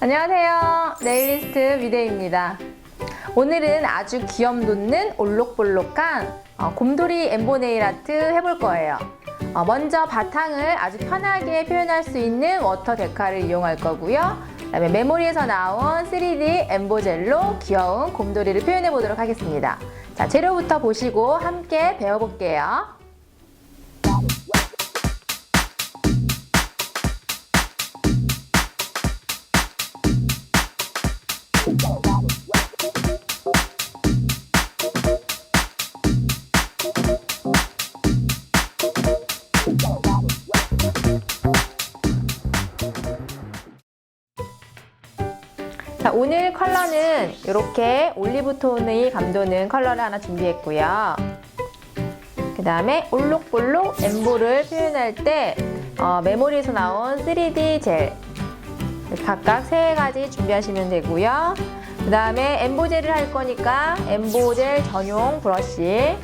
안녕하세요. 네일리스트 미대입니다. 오늘은 아주 귀염 돋는 올록볼록한 어, 곰돌이 엠보 네일 아트 해볼 거예요. 어, 먼저 바탕을 아주 편하게 표현할 수 있는 워터 데카를 이용할 거고요. 그다음에 메모리에서 나온 3D 엠보젤로 귀여운 곰돌이를 표현해 보도록 하겠습니다. 자, 재료부터 보시고 함께 배워볼게요. 오늘 컬러는 이렇게 올리브 톤의 감도는 컬러를 하나 준비했고요. 그 다음에 올록볼록 엠보를 표현할 때 어, 메모리에서 나온 3D 젤 각각 세 가지 준비하시면 되고요. 그 다음에 엠보젤을 할 거니까 엠보젤 전용 브러쉬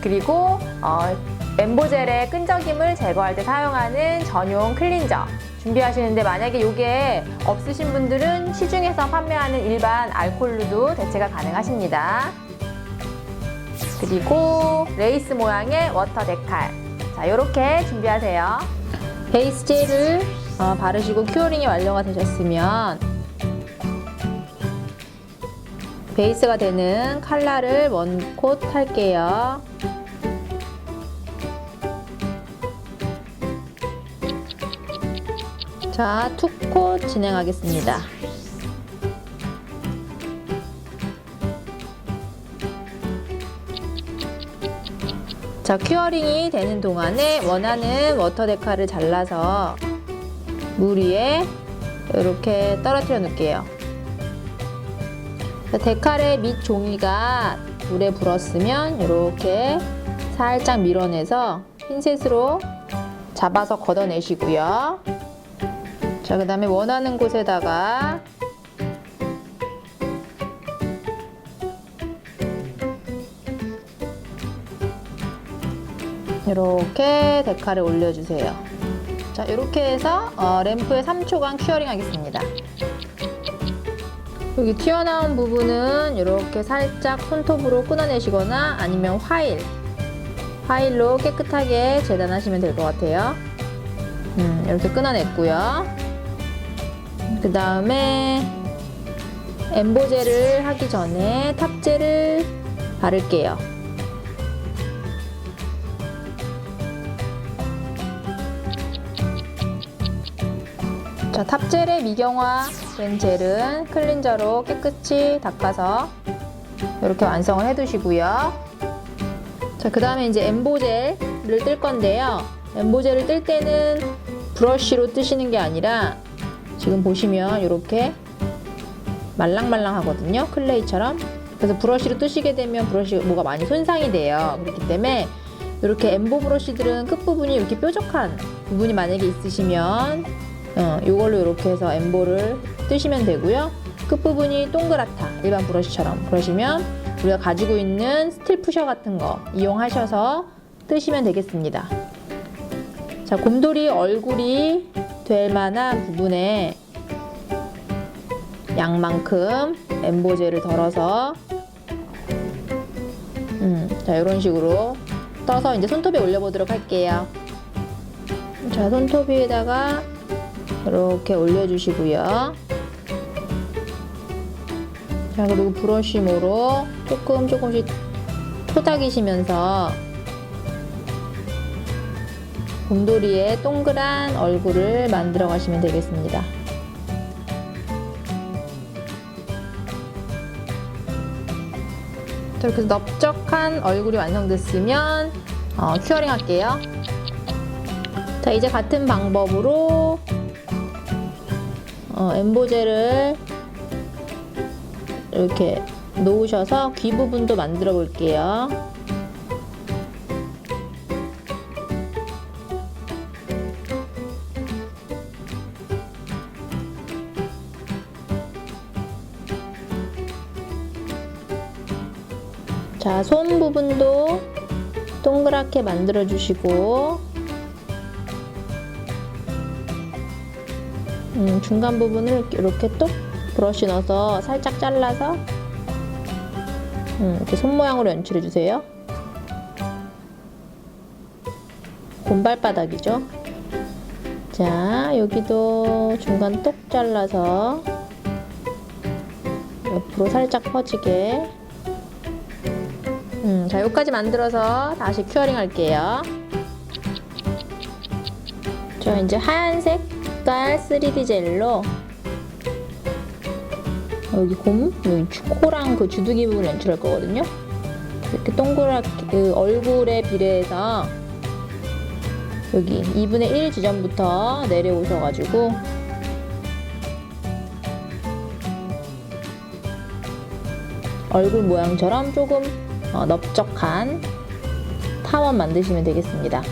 그리고 어, 엠보젤의 끈적임을 제거할 때 사용하는 전용 클린저 준비하시는데 만약에 이게 없으신 분들은 시중에서 판매하는 일반 알콜로도 대체가 가능하십니다. 그리고 레이스 모양의 워터 데칼 자 이렇게 준비하세요. 베이스 젤을 어, 바르시고 큐어링이 완료가 되셨으면 베이스가 되는 칼라를 원콧 할게요. 자, 투코 진행하겠습니다. 자, 큐어링이 되는 동안에 원하는 워터 데카를 잘라서 물 위에 이렇게 떨어뜨려 놓을게요. 자, 데칼의 밑 종이가 물에 불었으면 이렇게 살짝 밀어내서 핀셋으로 잡아서 걷어내시고요. 자, 그 다음에 원하는 곳에다가 이렇게 데카를 올려주세요. 자, 이렇게 해서 어, 램프에 3초간 큐어링 하겠습니다. 여기 튀어나온 부분은 이렇게 살짝 손톱으로 끊어내시거나 아니면 화일, 화일로 깨끗하게 재단하시면 될 것 같아요. 음, 이렇게 끊어냈고요. 그 다음에 엠보젤을 하기 전에 탑젤을 바를게요. 자, 탑젤의 미경화된 젤은 클린저로 깨끗이 닦아서 이렇게 완성을 해 두시고요. 자, 그 다음에 이제 엠보젤을 뜰 건데요. 엠보젤을 뜰 때는 브러쉬로 뜨시는 게 아니라 지금 보시면 이렇게 말랑말랑 하거든요. 클레이처럼. 그래서 브러쉬로 뜨시게 되면 브러쉬 뭐가 많이 손상이 돼요. 그렇기 때문에 이렇게 엠보 브러쉬들은 끝부분이 이렇게 뾰족한 부분이 만약에 있으시면 어, 이걸로 이렇게 해서 엠보를 뜨시면 되고요. 끝부분이 동그랗다. 일반 브러쉬처럼. 그러시면 우리가 가지고 있는 스틸 푸셔 같은 거 이용하셔서 뜨시면 되겠습니다. 자, 곰돌이 얼굴이 될 만한 부분에 양만큼 엠보젤을 덜어서 음, 자, 이런 식으로 떠서 이제 손톱에 올려보도록 할게요. 자, 손톱 위에다가 이렇게 올려주시고요. 자, 그리고 브러쉬모로 조금 조금씩 토닥이시면서 곰돌이의 동그란 얼굴을 만들어 가시면 되겠습니다. 자, 이렇게 넓적한 얼굴이 완성됐으면 어, 큐어링 할게요. 자, 이제 같은 방법으로 어, 엠보젤을 이렇게 놓으셔서 귀 부분도 만들어 볼게요. 자, 손 부분도 동그랗게 만들어 주시고 음, 중간 부분을 이렇게 또 브러쉬 넣어서 살짝 잘라서 음, 이렇게 손 모양으로 연출해 주세요. 곰발바닥이죠. 자, 여기도 중간 똑 잘라서 옆으로 살짝 퍼지게. 음, 자, 여기까지 만들어서 다시 큐어링 할게요. 저 이제 하얀색 색깔 3D 젤로 여기 곰, 여기 주- 코랑 그 주둥이 부분 연출할 거거든요. 이렇게 동그랗게 그 얼굴에 비례해서 여기 2분의 1 지점부터 내려오셔가지고 얼굴 모양처럼 조금 어, 넓적한 타원 만드시면 되겠습니다.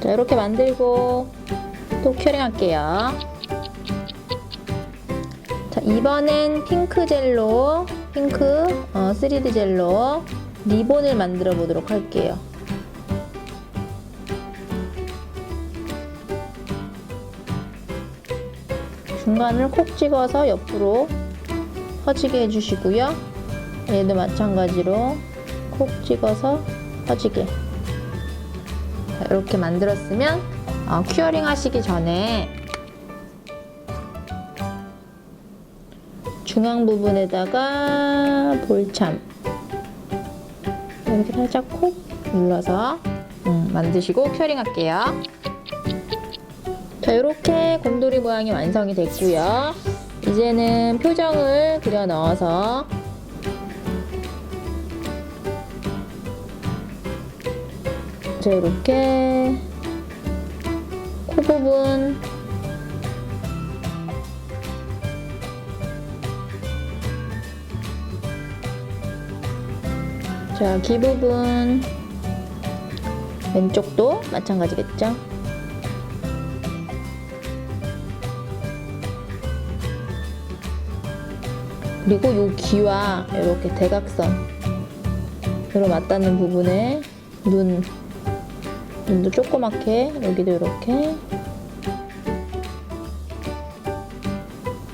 자, 이렇게 만들고 또 큐링 할게요. 자, 이번엔 핑크 젤로, 핑크 어, 3D 젤로 리본을 만들어 보도록 할게요. 중간을 콕 찍어서 옆으로 퍼지게 해주시고요. 얘도 마찬가지로 콕 찍어서 퍼지게. 자, 이렇게 만들었으면 어, 큐어링 하시기 전에 중앙 부분에다가 볼참 이렇게 살짝 콕 눌러서 음, 만드시고 큐어링 할게요. 자, 이렇게 곰돌이 모양이 완성이 됐고요. 이제는 표정을 그려 넣어서 자, 이렇게 코 부분 자, 귀 부분 왼쪽도 마찬가지겠죠? 그리고 요 귀와 이렇게 대각선으로 맞닿는 부분에 눈 눈도 조그맣게 여기도 이렇게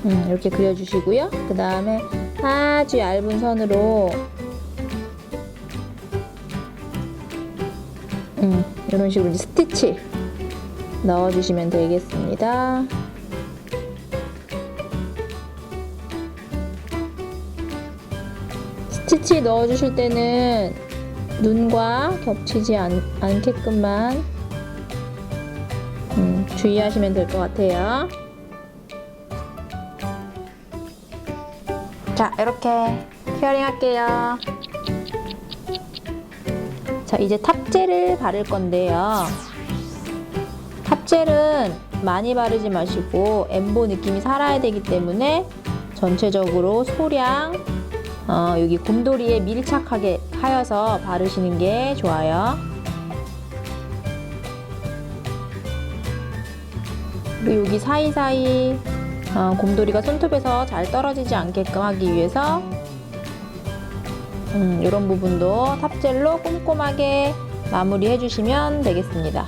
음, 이렇게 그려주시고요. 그 다음에 아주 얇은 선으로 음, 이런 식으로 스티치 넣어주시면 되겠습니다. 스티치 넣어주실 때는 눈과 겹치지 않, 않게끔만 음, 주의하시면 될 것 같아요. 자, 이렇게 큐어링 할게요. 자, 이제 탑젤을 바를 건데요. 탑젤은 많이 바르지 마시고 엠보 느낌이 살아야 되기 때문에 전체적으로 소량 어, 여기 곰돌이에 밀착하게 하여서 바르시는 게 좋아요. 그리고 여기 사이사이 어, 곰돌이가 손톱에서 잘 떨어지지 않게끔 하기 위해서 음, 이런 부분도 탑젤로 꼼꼼하게 마무리 해 주시면 되겠습니다.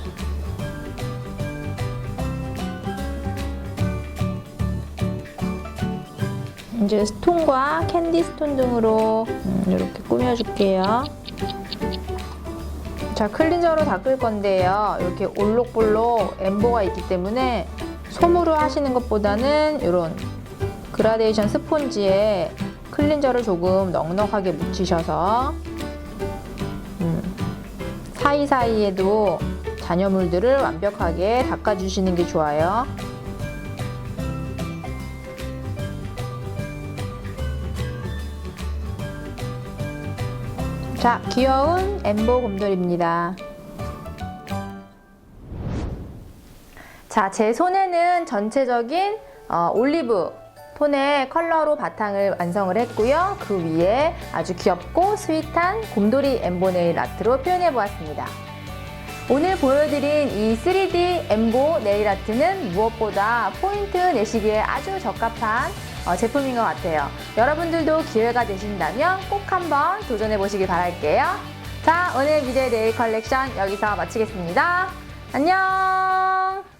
이제 스톤과 캔디 스톤 등으로 음, 이렇게 꾸며줄게요. 자, 클린저로 닦을 건데요. 이렇게 올록볼록 엠보가 있기 때문에 솜으로 하시는 것보다는 이런 그라데이션 스폰지에 클린저를 조금 넉넉하게 묻히셔서 음, 사이사이에도 잔여물들을 완벽하게 닦아주시는 게 좋아요. 자, 귀여운 엠보 곰돌입니다. 자, 제 손에는 전체적인 어, 올리브 톤의 컬러로 바탕을 완성을 했고요. 그 위에 아주 귀엽고 스윗한 곰돌이 엠보 네일 아트로 표현해 보았습니다. 오늘 보여드린 이 3D 엠보 네일 아트는 무엇보다 포인트 내시기에 아주 적합한 어, 제품인 것 같아요. 여러분들도 기회가 되신다면 꼭 한번 도전해 보시길 바랄게요. 자, 오늘 미래 네일 컬렉션 여기서 마치겠습니다. 안녕!